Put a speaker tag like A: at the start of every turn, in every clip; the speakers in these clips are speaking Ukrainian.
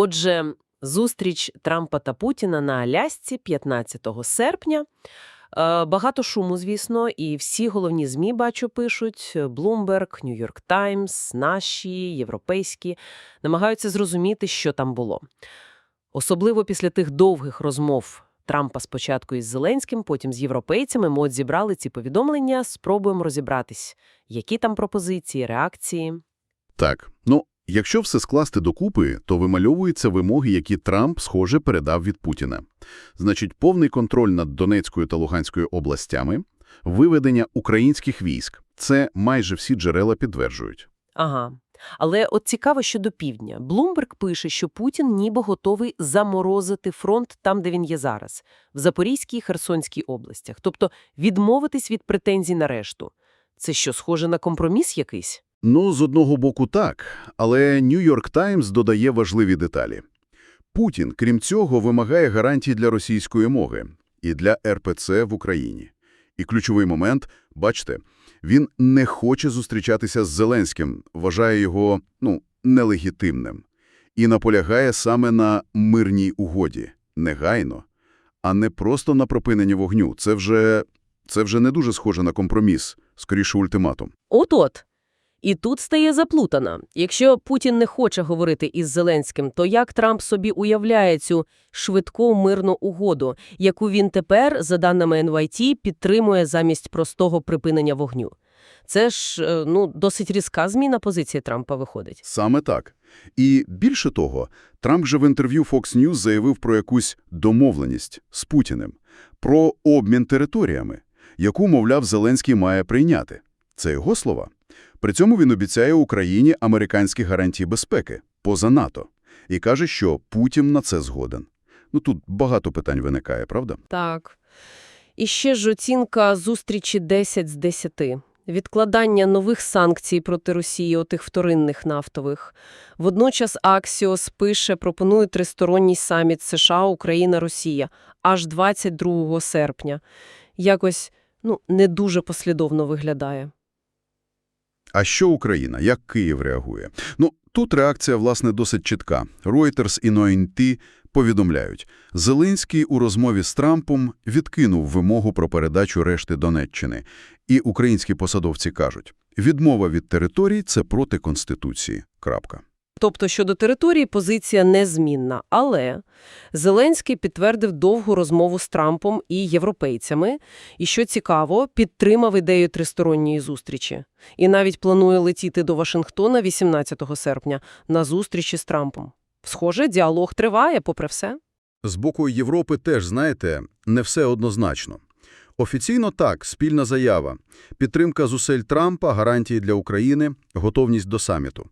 A: Отже, зустріч Трампа та Путіна на Алясці 15 серпня. Е, Багато шуму, звісно, і всі головні ЗМІ, бачу, пишуть – Bloomberg, New York Times, наші, європейські – намагаються зрозуміти, що там було. Особливо після тих довгих розмов Трампа спочатку із Зеленським, потім з європейцями, ми от зібрали ці повідомлення, спробуємо розібратись, які там пропозиції, реакції.
B: Так, ну, якщо все скласти докупи, то вимальовуються вимоги, які Трамп, схоже, передав від Путіна. Значить, повний контроль над Донецькою та Луганською областями, виведення українських військ. Це майже всі джерела підтверджують.
A: Ага. Але от цікаво щодо півдня. Блумберг пише, що Путін ніби готовий заморозити фронт там, де він є зараз, в Запорізькій і Херсонській областях. Тобто відмовитись від претензій на решту. Це що, схоже на компроміс якийсь?
B: Ну, з одного боку так, але York Times додає важливі деталі. Путін, крім цього, вимагає гарантій для російської мови і для РПЦ в Україні. І ключовий момент, бачите, він не хоче зустрічатися з Зеленським, вважає його, ну, нелегітимним. І наполягає саме на мирній угоді, негайно, а не просто на припиненні вогню. Це вже, це вже не дуже схоже на компроміс, скоріше ультиматум.
A: От-от. І тут стає заплутана. Якщо Путін не хоче говорити із Зеленським, то як Трамп собі уявляє цю швидку мирну угоду, яку він тепер, за даними NYT, підтримує замість простого припинення вогню? Це ж, е, ну, досить різка зміна позиції Трампа виходить.
B: Саме так. І більше того, Трамп же в інтерв'ю Fox News заявив про якусь домовленість з Путіним, про обмін територіями, яку, мовляв, Зеленський має прийняти. Це його слова. При цьому він обіцяє Україні американські гарантії безпеки поза НАТО і каже, що Путін на це згоден. Ну тут багато питань виникає, правда?
A: Так. І ще ж оцінка зустрічі 10 з 10. Відкладання нових санкцій проти Росії, отих вторинних нафтових. Водночас Аксіос пише, пропонує тристоронній саміт США, Україна, Росія аж 22 серпня. Якось, ну, не дуже послідовно виглядає.
B: А що Україна? Як Київ реагує? Ну, тут реакція, власне, досить чітка. Reuters і NONT повідомляють, Зеленський у розмові з Трампом відкинув вимогу про передачу решти Донеччини. І українські посадовці кажуть, відмова від територій – це проти Конституції. Крапка.
A: Тобто щодо території позиція незмінна, але Зеленський підтвердив довгу розмову з Трампом і європейцями, і, що цікаво, підтримав ідею тристоронньої зустрічі. І навіть планує летіти до Вашингтона 18 серпня на зустрічі з Трампом. Схоже, діалог триває, попри все.
B: З боку Європи теж, знаєте, не все однозначно. Офіційно так, спільна заява. Підтримка зусиль Трампа, гарантії для України, готовність до саміту.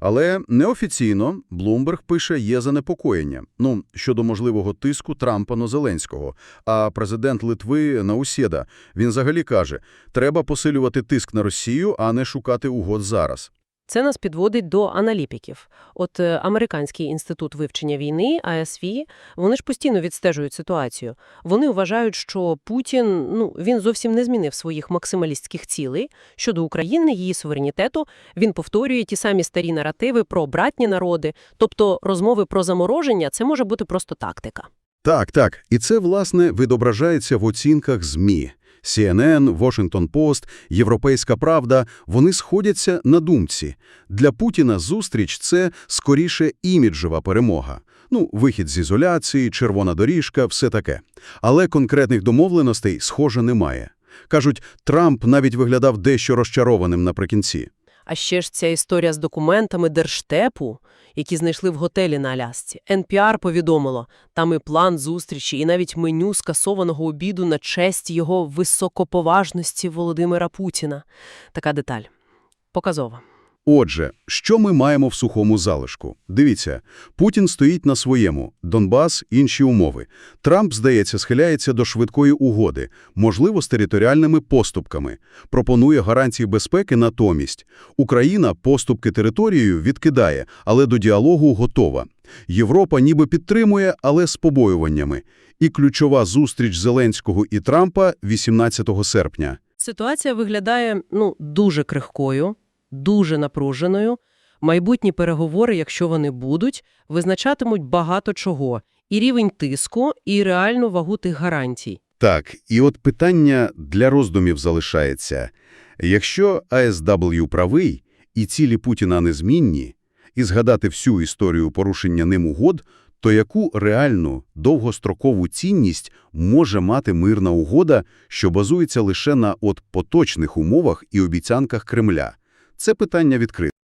B: Але неофіційно Блумберг пише, є занепокоєння ну, щодо можливого тиску Трампа на Зеленського. А президент Литви Наусєда, він взагалі каже, треба посилювати тиск на Росію, а не шукати угод зараз.
A: Це нас підводить до аналітиків. От е, Американський інститут вивчення війни, АСВ, вони ж постійно відстежують ситуацію. Вони вважають, що Путін, ну, він зовсім не змінив своїх максималістських цілей щодо України, її суверенітету. Він повторює ті самі старі наративи про братні народи. Тобто розмови про замороження – це може бути просто тактика.
B: Так, так. І це, власне, відображається в оцінках ЗМІ. CNN, Washington Post, Європейська Правда – вони сходяться на думці. Для Путіна зустріч – це скоріше іміджева перемога. Ну, вихід з ізоляції, червона доріжка, все таке. Але конкретних домовленостей, схоже, немає. Кажуть, Трамп навіть виглядав дещо розчарованим наприкінці.
A: А ще ж ця історія з документами Держтепу, які знайшли в готелі на Алясці. НПР повідомило, там і план зустрічі, і навіть меню скасованого обіду на честь його високоповажності Володимира Путіна. Така деталь. Показова.
B: Отже, що ми маємо в сухому залишку? Дивіться, Путін стоїть на своєму, Донбас – інші умови. Трамп, здається, схиляється до швидкої угоди, можливо, з територіальними поступками. Пропонує гарантії безпеки натомість. Україна поступки територією відкидає, але до діалогу готова. Європа ніби підтримує, але з побоюваннями. І ключова зустріч Зеленського і Трампа 18 серпня.
A: Ситуація виглядає, ну, дуже крихкою, дуже напруженою. Майбутні переговори, якщо вони будуть, визначатимуть багато чого – і рівень тиску, і реальну вагу тих гарантій.
B: Так, і от питання для роздумів залишається. Якщо АСW правий і цілі Путіна незмінні, і згадати всю історію порушення ним угод, то яку реальну, довгострокову цінність може мати мирна угода, що базується лише на от поточних умовах і обіцянках Кремля? Це питання відкрите.